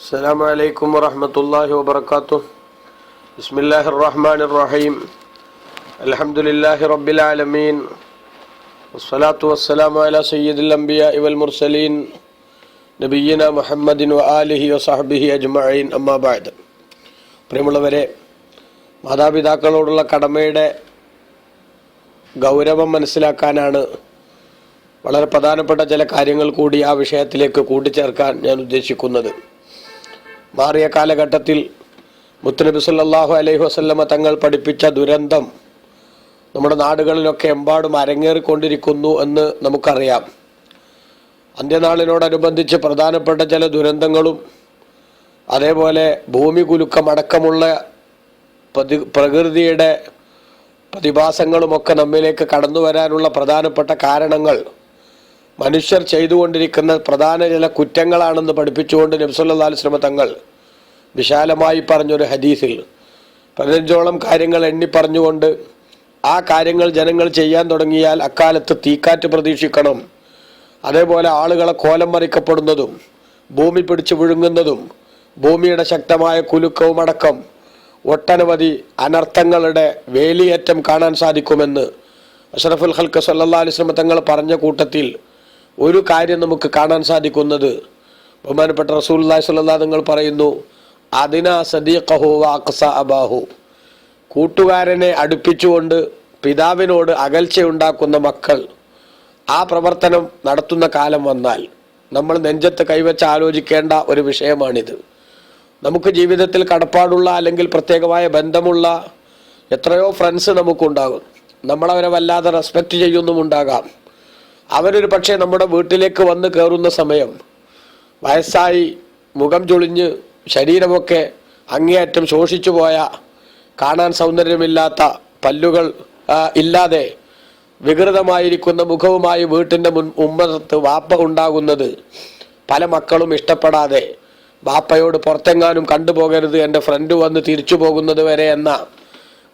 السلام عليكم ورحمة الله وبركاته بسم الله الرحمن الرحيم الحمد لله رب العالمين والصلاة والسلام على سيد الأنبياء والمرسلين നബിയ്യന മുഹമ്മദിൻ ആലിഹി വസാഹബിഹി അജ്മഈൻ അമ്മാ ബഅദ് പ്രിയമുള്ളവരെ മാതാപിതാക്കളോടുള്ള കടമയുടെ ഗൗരവം മനസ്സിലാക്കാനാണ് വളരെ പ്രധാനപ്പെട്ട ചില കാര്യങ്ങൾ കൂടി ആ വിഷയത്തിലേക്ക് കൂട്ടിച്ചേർക്കാൻ ഞാൻ ഉദ്ദേശിക്കുന്നത് മാറിയ കാലഘട്ടത്തിൽ മുത്തനബി സല്ലാഹു അലൈഹി വസല്ലമ തങ്ങൾ പഠിപ്പിച്ച ദുരന്തം നമ്മുടെ നാടുകളിലൊക്കെ എമ്പാടും അരങ്ങേറിക്കൊണ്ടിരിക്കുന്നു എന്ന് നമുക്കറിയാം. അന്ത്യനാളിനോടനുബന്ധിച്ച് പ്രധാനപ്പെട്ട ചില ദുരന്തങ്ങളും അതേപോലെ ഭൂമി കുലുക്കമടക്കമുള്ള പ്രതി പ്രകൃതിയുടെ പ്രതിഭാസങ്ങളുമൊക്കെ നമ്മിലേക്ക് കടന്നു വരാനുള്ള പ്രധാനപ്പെട്ട കാരണങ്ങൾ മനുഷ്യർ ചെയ്തുകൊണ്ടിരിക്കുന്ന പ്രധാന ചില കുറ്റങ്ങളാണെന്ന് പഠിപ്പിച്ചുകൊണ്ട് നബ്സല്ലാ ശ്രമ തങ്ങൾ വിശാലമായി പറഞ്ഞൊരു ഹദീസിൽ പതിനഞ്ചോളം കാര്യങ്ങൾ എണ്ണി പറഞ്ഞുകൊണ്ട് ആ കാര്യങ്ങൾ ജനങ്ങൾ ചെയ്യാൻ തുടങ്ങിയാൽ അക്കാലത്ത് തീക്കാറ്റ് പ്രതീക്ഷിക്കണം. അതേപോലെ ആളുകളെ കോലം മറിക്കപ്പെടുന്നതും ഭൂമി പിടിച്ചു വിഴുങ്ങുന്നതും ഭൂമിയുടെ ശക്തമായ കുലുക്കവും അടക്കം ഒട്ടനവധി അനർത്ഥങ്ങളുടെ വേലിയേറ്റം കാണാൻ സാധിക്കുമെന്ന് അഷറഫുൽ ഹൽക്ക് സല്ലാ അലിസ്ലമ തങ്ങൾ പറഞ്ഞ കൂട്ടത്തിൽ ഒരു കാര്യം നമുക്ക് കാണാൻ സാധിക്കുന്നത്. ബഹുമാനപ്പെട്ട റസൂൽ അള്ളാഹി സ്വല്ലാ നിങ്ങൾ പറയുന്നു അതിന സദീഖഹു വാക്സ അബാഹു. കൂട്ടുകാരനെ അടുപ്പിച്ചുകൊണ്ട് പിതാവിനോട് അകൽച്ചയുണ്ടാക്കുന്ന മക്കൾ. ആ പ്രവർത്തനം നടത്തുന്ന കാലം വന്നാൽ നമ്മൾ നെഞ്ചത്ത് കൈവച്ച് ആലോചിക്കേണ്ട ഒരു വിഷയമാണിത്. നമുക്ക് ജീവിതത്തിൽ കടപ്പാടുള്ള അല്ലെങ്കിൽ പ്രത്യേകമായ ബന്ധമുള്ള എത്രയോ ഫ്രണ്ട്സ് നമുക്കുണ്ടാകും. നമ്മളവരെ വല്ലാതെ റെസ്പെക്റ്റ് ചെയ്യുന്നുമുണ്ടാകാം അവരൊരു പക്ഷേ നമ്മുടെ വീട്ടിലേക്ക് വന്ന് കയറുന്ന സമയം വയസ്സായി മുഖം ചൊളിഞ്ഞ് ശരീരമൊക്കെ അങ്ങേയറ്റം ശോഷിച്ചു പോയ കാണാൻ സൗന്ദര്യമില്ലാത്ത പല്ലുകൾ ഇല്ലാതെ വികൃതമായിരിക്കുന്ന മുഖവുമായി വീട്ടിന്റെ മുൻ ഉമ്മത്ത് വാപ്പ ഉണ്ടാകുന്നത് പല മക്കളും ഇഷ്ടപ്പെടാതെ വാപ്പയോട് പുറത്തെങ്ങാനും കണ്ടുപോകരുത് എന്റെ ഫ്രണ്ട് വന്ന് തിരിച്ചു പോകുന്നത് വരെ എന്ന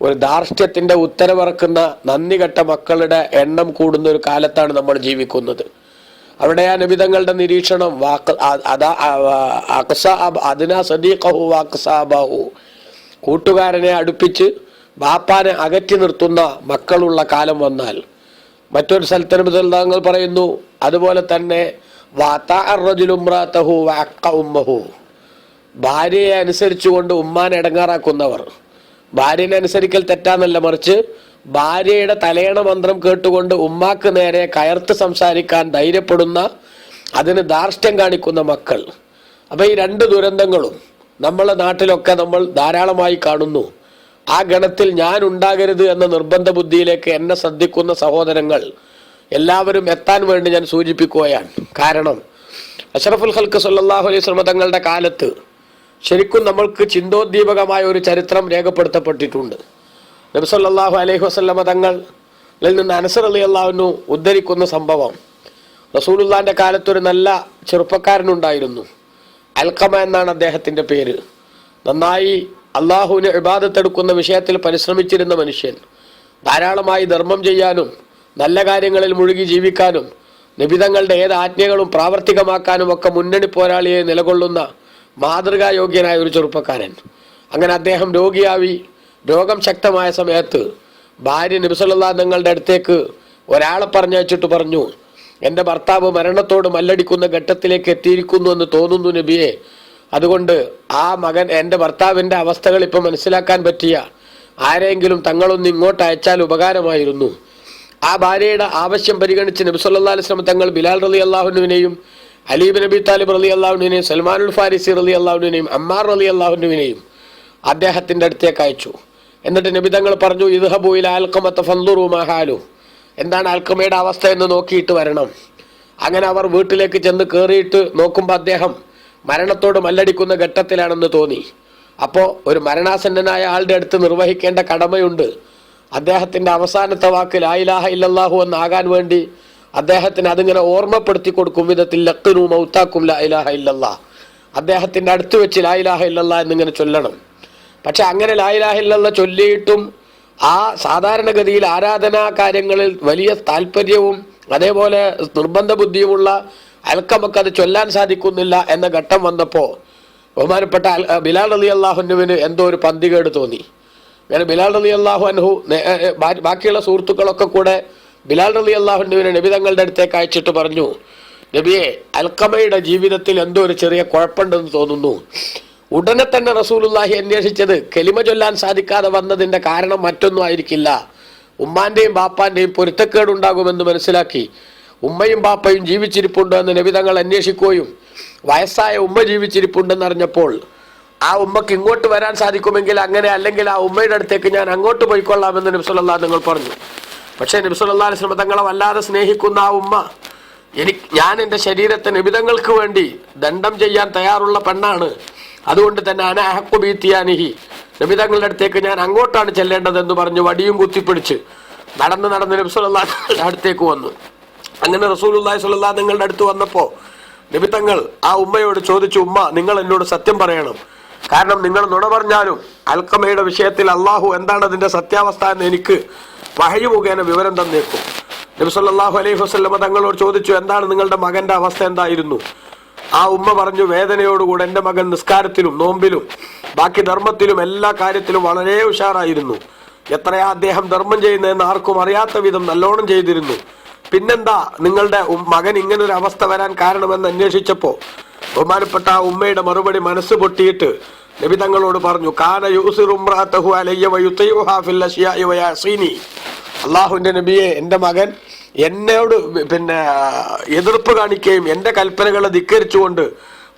ഒരു ധാർഷ്ട്യത്തിന്റെ ഉത്തരവിറക്കുന്ന നന്ദികെട്ട മക്കളുടെ എണ്ണം കൂടുന്ന ഒരു കാലത്താണ് നമ്മൾ ജീവിക്കുന്നത്. അവിടെ ആ നബിതങ്ങളുടെ നിരീക്ഷണം അതിനാ സദീഖഹു വാക്സാബാഹു. കൂട്ടുകാരനെ അടുപ്പിച്ച് ബാപ്പാനെ അകറ്റി നിർത്തുന്ന മക്കളുള്ള കാലം വന്നാൽ. മറ്റൊരു സ്ഥലത്തിന് പറയുന്നു അതുപോലെ തന്നെ ഉമ്മഹു. ഭാര്യയെ അനുസരിച്ചുകൊണ്ട് ഉമ്മാനെ ഇടങ്ങാറാക്കുന്നവർ. ഭാര്യനെ അനുസരിക്കൽ തെറ്റാന്നല്ല മറിച്ച് ഭാര്യയുടെ തലയണ മന്ത്രം കേട്ടുകൊണ്ട് ഉമ്മാക്ക് നേരെ കയർത്ത് സംസാരിക്കാൻ ധൈര്യപ്പെടുന്ന അതിന് ധാർഷ്ട്യം കാണിക്കുന്ന മക്കൾ. അപ്പൊ ഈ രണ്ട് ദുരന്തങ്ങളും നമ്മളെ നാട്ടിലൊക്കെ നമ്മൾ ധാരാളമായി കാണുന്നു. ആ ഗണത്തിൽ ഞാൻ ഉണ്ടാകരുത് എന്ന നിർബന്ധ ബുദ്ധിയിലേക്ക് എന്നെ ശ്രദ്ധിക്കുന്ന സഹോദരങ്ങൾ എല്ലാവരും എത്താൻ വേണ്ടി ഞാൻ സൂചിപ്പിക്കുകയാണ്. കാരണം അഷറഫുൽ ഹൽക്ക് സല്ലാഹു അലൈഹി സ്വലമ തങ്ങളുടെ കാലത്ത് ശരിക്കും നമ്മൾക്ക് ചിന്തോദ്ദീപകമായ ഒരു ചരിത്രം രേഖപ്പെടുത്തപ്പെട്ടിട്ടുണ്ട്. നബ്സല്ലാഹു അലൈഹി വസ്ലമ തങ്ങളിൽ നിന്ന് അനസർ അലി അള്ളാഹുനു ഉദ്ധരിക്കുന്ന സംഭവം. റസൂലുല്ലാന്റെ കാലത്തൊരു നല്ല ചെറുപ്പക്കാരനുണ്ടായിരുന്നു. അൽക്കമ എന്നാണ് അദ്ദേഹത്തിന്റെ പേര്. നന്നായി അള്ളാഹുവിന് ഇബാദത്തെടുക്കുന്ന വിഷയത്തിൽ പരിശ്രമിച്ചിരുന്ന മനുഷ്യൻ ധാരാളമായി ധർമ്മം ചെയ്യാനും നല്ല കാര്യങ്ങളിൽ മുഴുകി ജീവിക്കാനും നിബിതങ്ങളുടെ ഏത് ആജ്ഞകളും പ്രാവർത്തികമാക്കാനും ഒക്കെ മുന്നണി പോരാളിയെ നിലകൊള്ളുന്ന മാതൃകായോഗ്യനായ ഒരു ചെറുപ്പക്കാരൻ. അങ്ങനെ അദ്ദേഹം രോഗിയാവി രോഗം ശക്തമായ സമയത്ത് ഭാര്യ നബിസല്ലാ തങ്ങളുടെ അടുത്തേക്ക് ഒരാളെ പറഞ്ഞയച്ചിട്ട് പറഞ്ഞു എന്റെ ഭർത്താവ് മരണത്തോട് മല്ലടിക്കുന്ന ഘട്ടത്തിലേക്ക് എത്തിയിരിക്കുന്നു എന്ന് തോന്നുന്നു നബിയെ. അതുകൊണ്ട് ആ മകൻ എന്റെ ഭർത്താവിന്റെ അവസ്ഥകൾ ഇപ്പം മനസ്സിലാക്കാൻ പറ്റിയ ആരെങ്കിലും തങ്ങളൊന്ന് ഇങ്ങോട്ട് അയച്ചാൽ ഉപകാരമായിരുന്നു. ആ ഭാര്യയുടെ ആവശ്യം പരിഗണിച്ച് നബി സല്ലല്ലാഹു അലൈഹി തങ്ങൾ ബിലാൽ റലി അള്ളാഹുനുവിനെയും അലീബ് നബി താലിബ് റലി അള്ളാഹുവിനെയും സൽമാനുൽ ഫാരിസി റലി അള്ളാഹുവിനെയും അമ്മാർ റലി അള്ളാഹുനുവിനെയും അദ്ദേഹത്തിന്റെ അടുത്തേക്ക് അയച്ചു. എന്നിട്ട് നിബിതങ്ങൾ പറഞ്ഞു ഇദ്ഹബുയിൽ ഇല അൽക്കമത്ത ഫന്ദുറു മഹാലു എന്താണ് ആൽക്കമയുടെ അവസ്ഥ എന്ന് നോക്കിയിട്ട് വരണം. അങ്ങനെ അവർ വീട്ടിലേക്ക് ചെന്ന് കയറിയിട്ട് നോക്കുമ്പോൾ അദ്ദേഹം മരണത്തോട് മല്ലടിക്കുന്ന ഘട്ടത്തിലാണെന്ന് തോന്നി. അപ്പോൾ ഒരു മരണാസന്നനായ ആളുടെ അടുത്ത് നിർവഹിക്കേണ്ട കടമയുണ്ട്. അദ്ദേഹത്തിന്റെ അവസാനത്തെ വാക്ക് ലായിലാഹ ഇല്ലല്ലാഹു എന്നാകാൻ വേണ്ടി അദ്ദേഹത്തിന് അതിങ്ങനെ ഓർമ്മപ്പെടുത്തി കൊടുക്കും വിധത്തിൽ ലക്കിനു മൗത്താക്കും ലായിലാഹ ഇല്ലല്ലാ അദ്ദേഹത്തിന്റെ അടുത്ത് വെച്ച് ലായിലാഹ ഇല്ലല്ലാ എന്നിങ്ങനെ ചൊല്ലണം. പക്ഷെ അങ്ങനെ ലായിലാഹില്ലെന്ന് ചൊല്ലിയിട്ടും ആ സാധാരണഗതിയിൽ ആരാധനാ കാര്യങ്ങളിൽ വലിയ താല്പര്യവും അതേപോലെ നിർബന്ധ ബുദ്ധിയുമുള്ള അൽക്കമക്ക് അത് ചൊല്ലാൻ സാധിക്കുന്നില്ല എന്ന ഘട്ടം വന്നപ്പോൾ ബഹുമാനപ്പെട്ട ബിലാൽ അലി അള്ളാഹുനുവിന് എന്തോ ഒരു പന്തികേട് തോന്നി. അങ്ങനെ ബിലാൽ അലി അള്ളാഹു അൻഹു ബാക്കിയുള്ള സുഹൃത്തുക്കളൊക്കെ കൂടെ ബിലാൽ അലി അള്ളാഹുനുവിനെ നബി തങ്ങളുടെ അടുത്തേക്ക് അയച്ചിട്ട് പറഞ്ഞു നബിയെ അൽക്കമയുടെ ജീവിതത്തിൽ എന്തോ ഒരു ചെറിയ കുഴപ്പമുണ്ടെന്ന് തോന്നുന്നു. ഉടനെ തന്നെ റസൂലുള്ളാഹി അന്വേഷിച്ചത് കെലിമ ചൊല്ലാൻ സാധിക്കാതെ വന്നതിന്റെ കാരണം മറ്റൊന്നും ആയിരിക്കില്ല. ഉമ്മാന്റെയും ബാപ്പാന്റെയും പൊരുത്തക്കേടുണ്ടാകുമെന്ന് മനസ്സിലാക്കി. ഉമ്മയും ബാപ്പയും ജീവിച്ചിരിപ്പുണ്ടോ എന്ന് നബിതങ്ങൾ അന്വേഷിക്കുകയും വയസ്സായ ഉമ്മ ജീവിച്ചിരിപ്പുണ്ടെന്ന് അറിഞ്ഞപ്പോൾ ആ ഉമ്മക്ക് ഇങ്ങോട്ട് വരാൻ സാധിക്കുമെങ്കിൽ അങ്ങനെ അല്ലെങ്കിൽ ആ ഉമ്മയുടെ അടുത്തേക്ക് ഞാൻ അങ്ങോട്ട് പോയിക്കൊള്ളാമെന്ന് നബ്സുല്ലാ നിങ്ങൾ പറഞ്ഞു. പക്ഷേ നബ്സുല്ലാ അലിസ്ലമ തങ്ങളെ വല്ലാതെ സ്നേഹിക്കുന്ന ആ ഉമ്മ എനിക്ക് ഞാൻ എന്റെ ശരീരത്തെ നിബിതങ്ങൾക്ക് വേണ്ടി ദണ്ഡം ചെയ്യാൻ തയ്യാറുള്ള പെണ്ണാണ്. അതുകൊണ്ട് തന്നെ അനഹക്കുബീത്തിയാനിഹി നബിതങ്ങളുടെ അടുത്തേക്ക് ഞാൻ അങ്ങോട്ടാണ് ചെല്ലേണ്ടതെന്ന് പറഞ്ഞു വടിയും കുത്തിപ്പിടിച്ച് നടന്ന് നടന്ന് നബ്സുല്ലാ അടുത്തേക്ക് വന്നു. അങ്ങനെ റസൂലുള്ളാഹി സ്വല്ലാ നിങ്ങളുടെ അടുത്ത് വന്നപ്പോൾ നിമിത്തങ്ങൾ ആ ഉമ്മയോട് ചോദിച്ചു ഉമ്മ നിങ്ങൾ എന്നോട് സത്യം പറയണം. കാരണം നിങ്ങൾ നുണ പറഞ്ഞാലും അൽക്കമയുടെ വിഷയത്തിൽ അള്ളാഹു എന്താണ് അതിന്റെ സത്യാവസ്ഥ എന്ന് എനിക്ക് വഹയു മുഖേന വിവരം തന്നേക്കും. നബി സല്ലല്ലാഹു അലൈഹി വസ്ലമ തങ്ങളോട് ചോദിച്ചു എന്താണ് നിങ്ങളുടെ മകന്റെ അവസ്ഥ എന്തായിരുന്നു? ആ ഉമ്മ പറഞ്ഞു വേദനയോടുകൂടെ എന്റെ മകൻ നിസ്കാരത്തിലും നോമ്പിലും ബാക്കി ധർമ്മത്തിലും എല്ലാ കാര്യത്തിലും വളരെ ഉഷാറായിരുന്നു. എത്രയാ അദ്ദേഹം ധർമ്മം ചെയ്യുന്നതെന്ന് ആർക്കും അറിയാത്ത വിധം നല്ലോണം ചെയ്തിരുന്നു. പിന്നെന്താ നിങ്ങളുടെ മകൻ ഇങ്ങനെ ഒരു അവസ്ഥ വരാൻ കാരണമെന്ന് അന്വേഷിച്ചപ്പോ ബഹുമാനപ്പെട്ട ആ ഉമ്മയുടെ മറുപടി മനസ്സ് പൊട്ടിയിട്ട് നബി തങ്ങളോട് പറഞ്ഞു കാന യൂസിറു ഇമ്രാഅത്തഹു അലയ്യ നബിയെ എന്റെ മകൻ എന്നോട് പിന്നെ എതിർപ്പ് കാണിക്കുകയും എന്റെ കൽപ്പനകളെ ധിക്കരിച്ചുകൊണ്ട്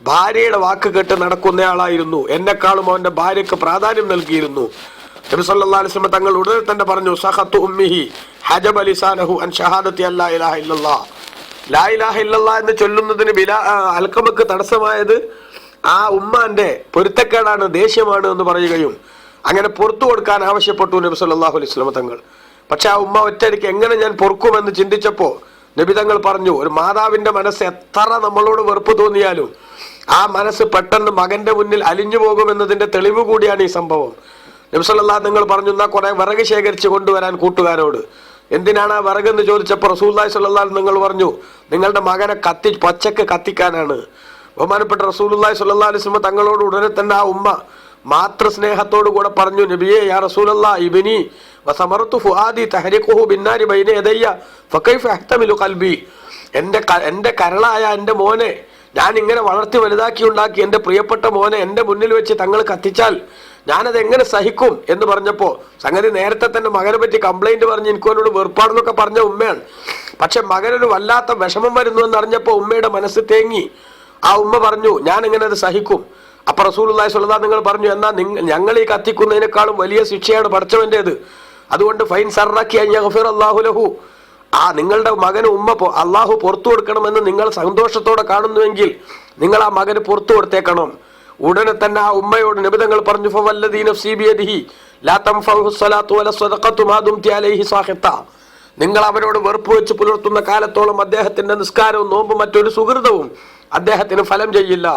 ഭാര്യയുടെ വാക്ക് കേട്ട് നടക്കുന്നയാളായിരുന്നു. എന്നെക്കാളും അവന്റെ ഭാര്യക്ക് പ്രാധാന്യം നൽകിയിരുന്നു. നബി സല്ലല്ലാഹു അലൈഹി തങ്ങൾ ഉടനെ തന്നെ പറഞ്ഞു സഹത്തു ഉമ്മിഹി ഹജബ അൻ ഷഹാദത്തി അല്ലാ ഇലാഹ ലാ ഇലാഹ ഇല്ലല്ലാഹ് എന്ന് ചൊല്ലുന്നതിന് ബിലാ അൽക്കമക്ക് തടസ്സമായത് ആ ഉമ്മാന്റെ പൊരുത്തക്കേടാണ് ദേഷ്യമാണ് എന്ന് പറയുകയും അങ്ങനെ പുറത്തു കൊടുക്കാൻ ആവശ്യപ്പെട്ടു നബി സല്ലല്ലാഹു അലൈഹി തങ്ങൾ. പക്ഷെ ആ ഉമ്മ ഒറ്റയടിക്ക് എങ്ങനെ ഞാൻ പൊറുക്കുമെന്ന് ചിന്തിച്ചപ്പോ നിബിതങ്ങൾ പറഞ്ഞു ഒരു മാതാവിന്റെ മനസ്സ് എത്ര നമ്മളോട് വെറുപ്പ് തോന്നിയാലും ആ മനസ്സ് പെട്ടെന്ന് മകന്റെ മുന്നിൽ അലിഞ്ഞു പോകുമെന്നതിന്റെ തെളിവ് കൂടിയാണ് ഈ സംഭവം. നബ്സല്ലാ നിങ്ങൾ പറഞ്ഞു എന്നാ കുറെ വിറക് ശേഖരിച്ച് കൊണ്ടുവരാൻ കൂട്ടുകാരോട്. എന്തിനാണ് ആ വിറകെന്ന് ചോദിച്ചപ്പോൾ റസൂല്ലായി സല്ലാ നിങ്ങൾ പറഞ്ഞു നിങ്ങളുടെ മകനെ കത്തി പച്ചക്ക് കത്തിക്കാനാണ്. ബഹുമാനപ്പെട്ട റസൂലുല്ലായി സല്ലാ അലിസ്മ തങ്ങളോട് ഉടനെ തന്നെ ആ ഉമ്മ മാതൃസ്നേഹത്തോടു കൂടെ പറഞ്ഞു നബിയേ യാ റസൂലല്ലാ ഇബിനി വസമറത്തു ഫുആദി തഹരിഖുഹു ബിന്നാരി ബൈന യദയ്യ ഫകൈഫ അഹ്തമിലു ഖൽബി. എന്റെ എന്റെ കരളായ എന്റെ മോനെ ഞാൻ ഇങ്ങനെ വളർത്തി വലുതാക്കി ഉണ്ടാക്കി എന്റെ പ്രിയപ്പെട്ട മോനെ എന്റെ മുന്നിൽ വെച്ച് തങ്ങൾ കത്തിച്ചാൽ ഞാനത് എങ്ങനെ സഹിക്കും എന്ന് പറഞ്ഞപ്പോൾ സംഗതി നേരത്തെ തന്നെ മകനെ പറ്റി കംപ്ലൈന്റ് പറഞ്ഞ് എനിക്ക് അവനോട് വെറുപ്പാണെന്നൊക്കെ പറഞ്ഞ ഉമ്മയാണ്. പക്ഷെ മകനൊരു വല്ലാത്ത വിഷമം വരുന്നു എന്നറിഞ്ഞപ്പോൾ ഉമ്മയുടെ മനസ്സ് തേങ്ങി. ആ ഉമ്മ പറഞ്ഞു ഞാൻ ഇങ്ങനെ അത് സഹിക്കും. അപ്പൊ സ്വല്ലല്ലാഹു അലൈഹി നിങ്ങൾ പറഞ്ഞു എന്നാൽ നിങ്ങൾ ഞങ്ങൾ ഈ കത്തിക്കുന്നതിനേക്കാളും വലിയ ശിക്ഷയാണ് പഠിച്ചവന്റെത് അതുകൊണ്ട് ഫൈൻ ലഹു. ആ നിങ്ങളുടെ മകന് ഉമ്മ അള്ളാഹു പുറത്തു കൊടുക്കണമെന്ന് നിങ്ങൾ സന്തോഷത്തോടെ കാണുന്നുവെങ്കിൽ നിങ്ങൾ ആ മകന് പുറത്തു കൊടുത്തേക്കണം. ഉടനെ തന്നെ ആ ഉമ്മയോട് നിബിതങ്ങൾ പറഞ്ഞു നിങ്ങൾ അവരോട് വെറുപ്പ് വെച്ച് പുലർത്തുന്ന കാലത്തോളം അദ്ദേഹത്തിന്റെ നിസ്കാരവും നോമ്പും മറ്റൊരു സുഹൃതവും അദ്ദേഹത്തിന് ഫലം ചെയ്യില്ല.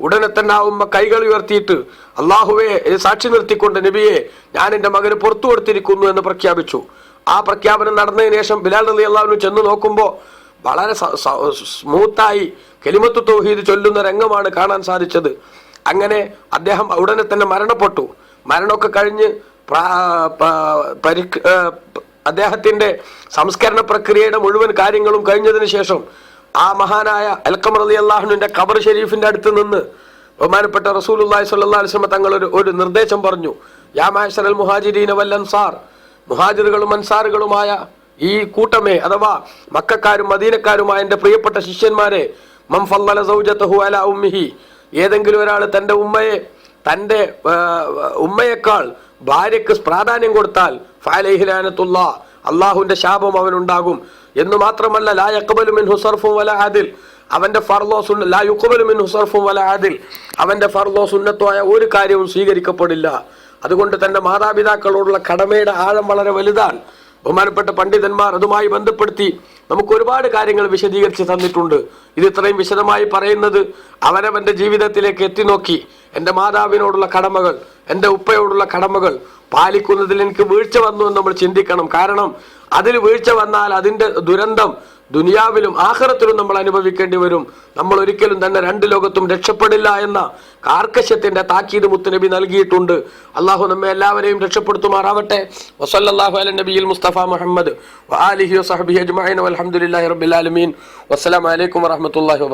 ഉടനെ തന്നെ ആ ഉമ്മ കൈകൾ ഉയർത്തിയിട്ട് അള്ളാഹുവെ സാക്ഷി നിർത്തിക്കൊണ്ട് നബിയെ ഞാൻ എന്റെ മകന് പുറത്തു കൊടുത്തിരിക്കുന്നു എന്ന് പ്രഖ്യാപിച്ചു. ആ പ്രഖ്യാപനം നടന്നതിന് ശേഷം ബിലാൽ അലി അള്ളാഹുവിന് ചെന്ന് നോക്കുമ്പോൾ വളരെ സ്മൂത്തായി കെലിമത്ത് തൗഹീദ് ചൊല്ലുന്ന രംഗമാണ് കാണാൻ സാധിച്ചത്. അങ്ങനെ അദ്ദേഹം ഉടനെ തന്നെ മരണപ്പെട്ടു. മരണമൊക്കെ കഴിഞ്ഞ് അദ്ദേഹത്തിന്റെ സംസ്കരണ പ്രക്രിയയുടെ മുഴുവൻ കാര്യങ്ങളും കഴിഞ്ഞതിന് ശേഷം ആ മഹാനായ അൽക്കം റലി അള്ളാഹുവിന്റെ ഖബർ ഷെരീഫിന്റെ അടുത്ത് നിന്ന് ബഹുമാനപ്പെട്ട റസൂലുള്ളാഹി സ്വല്ലല്ലാഹു അലൈഹി വസല്ലം തങ്ങൾ ഒരു ഒരു നിർദ്ദേശം പറഞ്ഞു. യാ മാശറൽ മുഹാജിരീന വൽ അൻസാർ മുഹാജിറുകളും അൻസാറുകളുമായ ഈ കൂട്ടമേ അഥവാ മക്കാരും മദീനക്കാരുമായ എന്റെ പ്രിയപ്പെട്ട ശിഷ്യന്മാരെ അല ഉമ്മിഹി ഏതെങ്കിലും ഒരാൾ തന്റെ ഉമ്മയെ തന്റെ ഉമ്മയേക്കാൾ ഭാര്യയ്ക്ക് പ്രാധാന്യം കൊടുത്താൽ ഫാലഹിലാനത്തുള്ള അള്ളാഹുവിന്റെ ശാപം അവനുണ്ടാകും. എന്ന് മാത്രമല്ല ലാ യഖ്ബലു മിൻഹു സർഫും വല ആദിൽ. അവന്റെ ഫർലോ സുന്ന ലാ യുക്കബലു മിൻഹു സർഫും വല ആദിൽ. അവന്റെ ഫർലോ സുന്നത്തോ ആയ ഒരു കാര്യവും സ്വീകരിക്കപ്പെടില്ല. അതുകൊണ്ട് തന്റെ മാതാപിതാക്കളോടുള്ള കടമയുടെ ആഴം വളരെ വലുതാണ്. ബഹുമാനപ്പെട്ട പണ്ഡിതന്മാർ അതുമായി ബന്ധപ്പെടുത്തി നമുക്ക് ഒരുപാട് കാര്യങ്ങൾ വിശദീകരിച്ച് തന്നിട്ടുണ്ട്. ഇത് ഇത്രയും വിശദമായി പറയുന്നത് അവനവന്റെ ജീവിതത്തിലേക്ക് എത്തി നോക്കി എന്റെ മാതാവിനോടുള്ള കടമകൾ എന്റെ ഉപ്പയോടുള്ള കടമകൾ പാലിക്കുന്നതിൽ എനിക്ക് വീഴ്ച വന്നു എന്ന് നമ്മൾ ചിന്തിക്കണം. കാരണം അതിൽ വീഴ്ച വന്നാൽ അതിന്റെ ദുരന്തം ദുനിയാവിലും ആഹ്റത്തിലും നമ്മൾ അനുഭവിക്കേണ്ടി വരും. നമ്മൾ ഒരിക്കലും തന്നെ രണ്ട് ലോകത്തും രക്ഷപ്പെടില്ല എന്ന കാർക്കശ്യത്തിന്റെ താക്കീത് മുത്തുനബി നൽകിയിട്ടുണ്ട്. അള്ളാഹു നമ്മെ എല്ലാവരെയും രക്ഷപ്പെടുത്തുമാറാവട്ടെ. വസല്ലല്ലാഹു അല നബിയിൽ മുസ്തഫ മുഹമ്മദ് വആലിഹി വസഹബിഹി അജ്മഈൻ വൽഹംദുലില്ലാഹി റബ്ബിൽ ആലമീൻ. വസ്സലാമു അലൈക്കും വറഹ്മത്തുള്ളാഹി